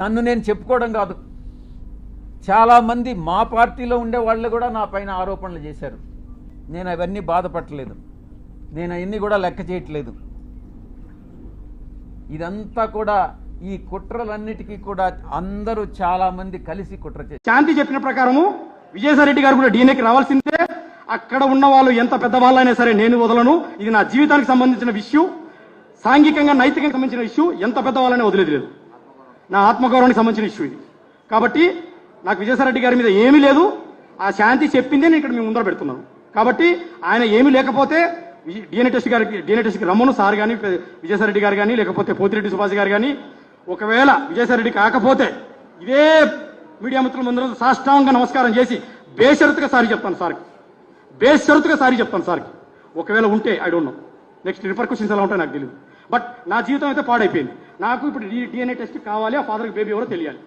నన్ను నేను చెప్పుకోవడం కాదు. చాలామంది మా పార్టీలో ఉండే వాళ్ళు కూడా నా పైన ఆరోపణలు చేశారు. నేను అవన్నీ బాధపడలేదు నేను అవన్నీ కూడా లెక్క చేయట్లేదు. ఇదంతా కూడా ఈ కుట్రలన్నిటికీ కూడా అందరూ చాలామంది కలిసి కుట్ర చేశారు. శాంతి చెప్పిన ప్రకారము విజయసాయిరెడ్డి గారు కూడా డీఎన్ఏకి రావాల్సిందే. అక్కడ ఉన్న వాళ్ళు ఎంత పెద్దవాళ్ళైనా సరే నేను వదలను. ఇది నా జీవితానికి సంబంధించిన విషయం సాంఘికంగా నైతికంగా సంబంధించిన ఇష్యూ. ఎంత పెద్దవాళ్ళనే వదిలేదు లేదు. నా ఆత్మగౌరవానికి సంబంధించిన ఇష్యూ ఇది. కాబట్టి నాకు విజయసాయిరెడ్డి గారి మీద ఏమీ లేదు. ఆ శాంతి చెప్పిందే నేను ఇక్కడ మీ ముందర పెడుతున్నాను. కాబట్టి ఆయన ఏమీ లేకపోతే డిఎన్ఏ టెస్ట్ గారికి డిఎన్ఏ టెస్ట్కి రమ్మను. సార్ కానీ విజయసాయిరెడ్డి గారు కానీ లేకపోతే పోతిరెడ్డి సుభాష్ గారు కానీ ఒకవేళ విజయసాయిరెడ్డి కాకపోతే ఇదే మీడియా మిత్రుల ముందర సాష్టాంగ నమస్కారం చేసి బేషరతుగా సారీ చెప్తాను సార్కి బేషరతుగా సారీ చెప్తాను సార్కి ఒకవేళ ఉంటే I don't know. Next repercussions ఎలా ఉంటాయో నాకు తెలియదు బట్ నా జీవితం అయితే పాడైపోయింది. నాకు ఇప్పుడు డిఎన్ఏ టెస్ట్ కావాలి ఆ ఫాదర్కి బేబీ ఎవరో తెలియాలి.